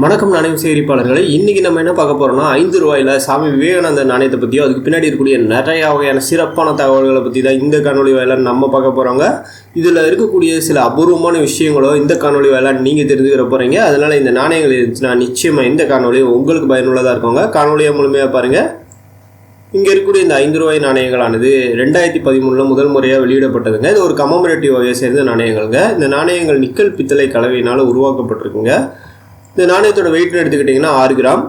வணக்கம் நாணயம் சேகரிப்பாளர்களை. இன்றைக்கி நம்ம என்ன பார்க்க போகிறோம்னா ஐந்து ரூபாயில சாமி விவேகானந்த நாணயத்தை பற்றியோ அதுக்கு பின்னாடி இருக்கக்கூடிய நிறையா வகையான சிறப்பான தகவல்களை பற்றி தான் இந்த காணொலி வாயில நம்ம பார்க்க போகிறோங்க இதில் இருக்கக்கூடிய சில அபூர்வமான விஷயங்களோ இந்த காணொலி வாயில நீங்கள் தெரிஞ்சுக்கிற போகிறீங்க அதனால் இந்த நாணயங்கள் இருந்துச்சுன்னா நிச்சயமாக இந்த காணொலி உங்களுக்கு பயனுள்ளதாக இருக்குங்க. காணொலியை முழுமையாக பாருங்கள் இங்கே இருக்கக்கூடிய இந்த ஐந்து ரூபாய் நாணயங்களானது ரெண்டாயிரத்தி பதிமூணில் முதல் முறையாக வெளியிடப்பட்டதுங்க. இது ஒரு கமமரேட்டிவ் வகையை சேர்ந்த நாணயங்கள்ங்க. இந்த நாணயங்கள் நிக்கல் பித்தளை கலவையினால் உருவாக்கப்பட்டிருக்குங்க. இந்த நாணயத்தோட வெயிட்னு எடுத்துக்கிட்டிங்கன்னா ஆறு கிராம்.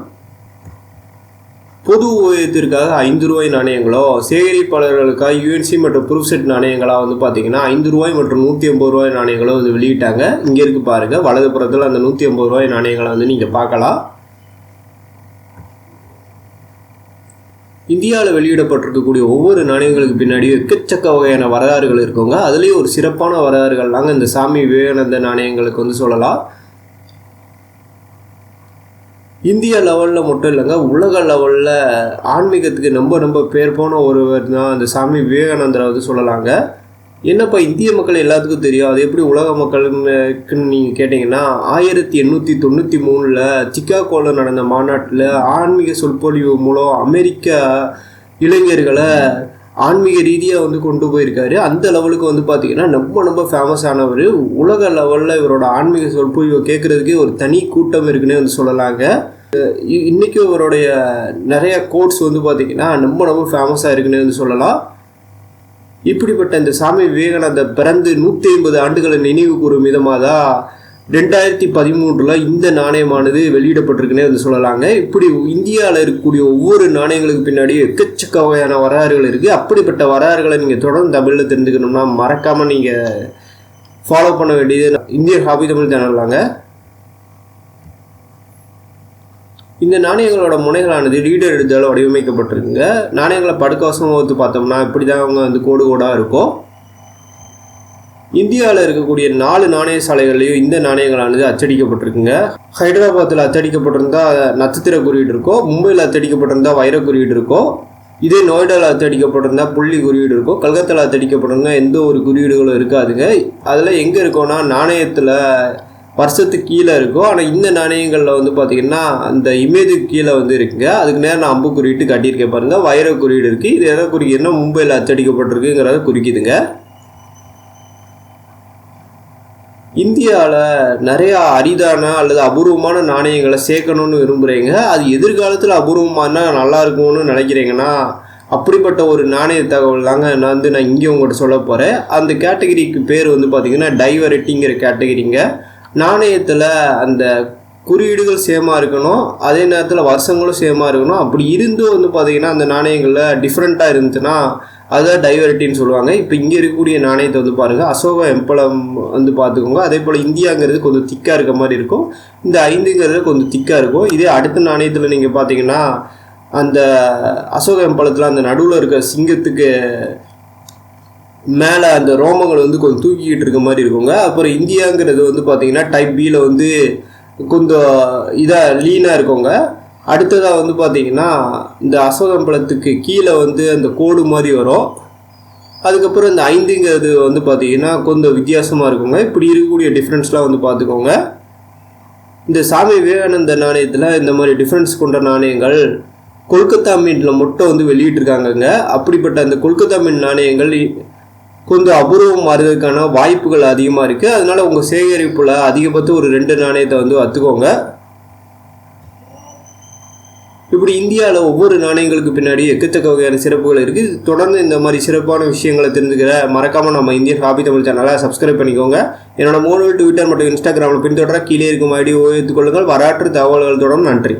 பொது உபயோகத்திற்காக ஐந்து ரூபாய் நாணயங்களோ சேகரிப்பாளர்களுக்காக யூஎன்சி மற்றும் ப்ரூஃப் செட் நாணயங்களாக வந்து பார்த்தீங்கன்னா ஐந்து ரூபாய் மற்றும் நூற்றி ஐம்பது ரூபாய் நாணயங்களோ வந்து வெளியிட்டாங்க. இங்கே இருக்கு வலது புறத்தில் அந்த நூற்றி ஐம்பது ரூபாய் நாணயங்களை வந்து நீங்கள் பார்க்கலாம். இந்தியாவில் வெளியிடப்பட்டிருக்கக்கூடிய ஒவ்வொரு நாணயங்களுக்கு பின்னாடியும் எக்கச்சக்க வகையான வரலாறுகள் இருக்குங்க. அதுலேயும் ஒரு சிறப்பான வரலாறுகள் தாங்க இந்த சாமி விவேகானந்த நாணயங்களுக்கு வந்து சொல்லலாம். இந்திய லெவலில் மட்டும் இல்லைங்க உலக லெவலில் ஆன்மீகத்துக்கு ரொம்ப ரொம்ப பேர் போன ஒருவர் தான் அந்த சாமி விவேகானந்தரை வந்து சொல்லலாங்க. என்னப்பா இந்திய மக்கள் எல்லாத்துக்கும் தெரியும் அது எப்படி உலக மக்களுக்குன்னு நீங்கள் கேட்டிங்கன்னா ஆயிரத்தி எண்ணூற்றி தொண்ணூற்றி மூணில் சிக்காகோவில் நடந்த மாநாட்டில் ஆன்மீக சொற்பொழிவு மூலம் அமெரிக்க இளைஞர்களை ஆன்மீக ரீதியாக வந்து கொண்டு போயிருக்காரு. அந்த லெவலுக்கு வந்து பார்த்தீங்கன்னா ரொம்ப ரொம்ப ஃபேமஸ் ஆனவர். உலக லெவலில் இவரோட ஆன்மீக சொற்பொழிவை கேட்குறதுக்கே ஒரு தனி கூட்டம் இருக்குன்னே வந்து சொல்லலாங்க. இ- இன்னைக்கு அவருடைய நிறைய கோட்ஸ் வந்து பார்த்தீங்கன்னா ரொம்ப ரொம்ப ஃபேமஸாக இருக்குன்னு வந்து சொல்லலாம். இப்படிப்பட்ட இந்த சாமி விவேகானந்த பிறந்து நூற்றி ஐம்பது ஆண்டுகளை நினைவு கூறும் விதமாக தான் ரெண்டாயிரத்தி பதிமூன்றில் இந்த நாணயமானது வெளியிடப்பட்டிருக்குன்னே வந்து சொல்லலாங்க. இப்படி இந்தியாவில் இருக்கக்கூடிய ஒவ்வொரு நாணயங்களுக்கு பின்னாடி எக்கச்சக்க வகையான வரலாறுகள் இருக்குது அப்படிப்பட்ட வரலாறுகளை நீங்கள் தொடர்ந்து தமிழில் தெரிஞ்சுக்கணும்னா மறக்காமல் நீங்கள் ஃபாலோ பண்ண வேண்டியது இந்திய ஹாபி தமிழ் சேனல்லாங்க இந்த நாணயங்களோட முனைகளானது ரீடர் எழுதால் வடிவமைக்கப்பட்டிருக்குங்க. நாணயங்களை படுக்கவசமாக ஒத்து பார்த்தோம்னா இப்படி தான் அவங்க வந்து கோடு கோடாக இருக்கும் இந்தியாவில் இருக்கக்கூடிய நாலு நாணய சாலைகள்லையும் இந்த நாணயங்களானது அச்சடிக்கப்பட்டிருக்குங்க. ஹைதராபாத்தில் அச்சடிக்கப்பட்டிருந்தா நட்சத்திர குறியீடு இருக்கும் மும்பையில் அச்சடிக்கப்பட்டிருந்தா வைர குறியீடு இருக்கும் இதே நோய்டாவில் அத்தடிக்கப்பட்டிருந்தால் புள்ளி குறியீடு இருக்கும் கல்கத்தாவில் அத்தடிக்கப்பட்டிருந்தால் எந்த ஒரு குறியீடுகளும் இருக்காதுங்க. அதில் எங்கே இருக்கோன்னா நாணயத்தில் வருஷத்துக்கு கீழே இருக்கும். ஆனால் இந்த நாணயங்களில் வந்து பார்த்திங்கன்னா அந்த இமேஜுக்கு கீழே வந்து இருக்குங்க. அதுக்கு நேரம் நான் அம்பு குறியீட்டு கட்டியிருக்கேன் பாருங்க. வைர குறியீடு இருக்குது இது எதை குறிக்குதுன்னா மும்பையில் அச்சடிக்கப்பட்டிருக்குங்கிறத குறிக்குதுங்க. இந்தியாவில் நிறையா அரிதான அல்லது அபூர்வமான நாணயங்களை சேர்க்கணும்னு விரும்புகிறீங்க அது எதிர்காலத்தில் அபூர்வமான நல்லா இருக்கும்னு நினைக்கிறீங்கன்னா அப்படிப்பட்ட ஒரு நாணய தகவல் தாங்க நான் வந்து நான் இங்கே உங்கள்கிட்ட சொல்ல போகிறேன் அந்த கேட்டகரிக்கு பேர் வந்து பார்த்திங்கன்னா டைவரட்டிங்கிற கேட்டகரிங்க. நாணயத்தில் அந்த குறியீடுகள் சேமாக இருக்கணும் அதே நேரத்தில் வருஷங்களும் சேமாக இருக்கணும். அப்படி இருந்தும் வந்து பார்த்திங்கன்னா அந்த நாணயங்களில் டிஃப்ரெண்ட்டாக இருந்துச்சுன்னா அதுதான் டைவர்ட்டின்னு சொல்லுவாங்க. இப்போ இங்கே இருக்கக்கூடிய நாணயத்தை வந்து பாருங்கள் அசோக எம்பளம் வந்து பார்த்துக்கோங்க அதே போல் இந்தியாங்கிறது கொஞ்சம் திக்காக இருக்க மாதிரி இருக்கும். இந்த ஐந்துங்கிறது கொஞ்சம் திக்காக இருக்கும். இதே அடுத்த நாணயத்தில் நீங்கள் பார்த்தீங்கன்னா அந்த அசோக எம்பளத்தில் அந்த நடுவில் இருக்க சிங்கத்துக்கு மேலே அந்த ரோமங்கள் வந்து கொஞ்சம் தூக்கிக்கிட்டு இருக்க மாதிரி இருக்குங்க. அப்புறம் இந்தியாங்கிறது வந்து பார்த்தீங்கன்னா டைப் பியில் வந்து கொஞ்சம் இதாக லீனாக இருக்குங்க. அடுத்ததாக வந்து பார்த்தீங்கன்னா இந்த அசோகம்பழத்துக்கு கீழே வந்து அந்த கோடு மாதிரி வரும். அதுக்கப்புறம் இந்த ஐந்துங்கிறது வந்து பார்த்தீங்கன்னா கொஞ்சம் வித்தியாசமாக இருக்குங்க. இப்படி இருக்கக்கூடிய டிஃப்ரென்ஸ்லாம் வந்து பார்த்துக்கோங்க இந்த சாமி விவேகானந்த நாணயத்தில் இந்த மாதிரி டிஃப்ரென்ஸ் கொண்ட நாணயங்கள் கொல்கத்தா மீனில் மட்டும் வந்து வெளியிட்டிருக்காங்கங்க. அப்படிப்பட்ட அந்த கொல்கத்தா மீன் நாணயங்கள் கொஞ்சம் அபூர்வம் மாறுறதுக்கான வாய்ப்புகள் அதிகமாக இருக்குது அதனால் உங்கள் சேகரிப்பில் அதிகபட்சம் ஒரு ரெண்டு நாணயத்தை வந்து வத்துக்கோங்க. இப்படி இந்தியாவில் ஒவ்வொரு நாணயங்களுக்கு பின்னாடி எக்கத்தக்க வகையான சிறப்புகள் இருக்குது தொடர்ந்து இந்த மாதிரி சிறப்பான விஷயங்களை தெரிஞ்சுக்கிற மறக்காமல் நம்ம இந்தியன் ஹாபி தமிழ் சேனலை சப்ஸ்கிரைப் பண்ணிக்கோங்க. என்னோட மூணு ட்விட்டர் மற்றும் இன்ஸ்டாகிராமில் பின்தொடர கீழே இருக்கும் ஐடி உபயோகித்துக் கொள்ளுங்கள். வரலாற்று தகவல்கள் தொடரும் நன்றி.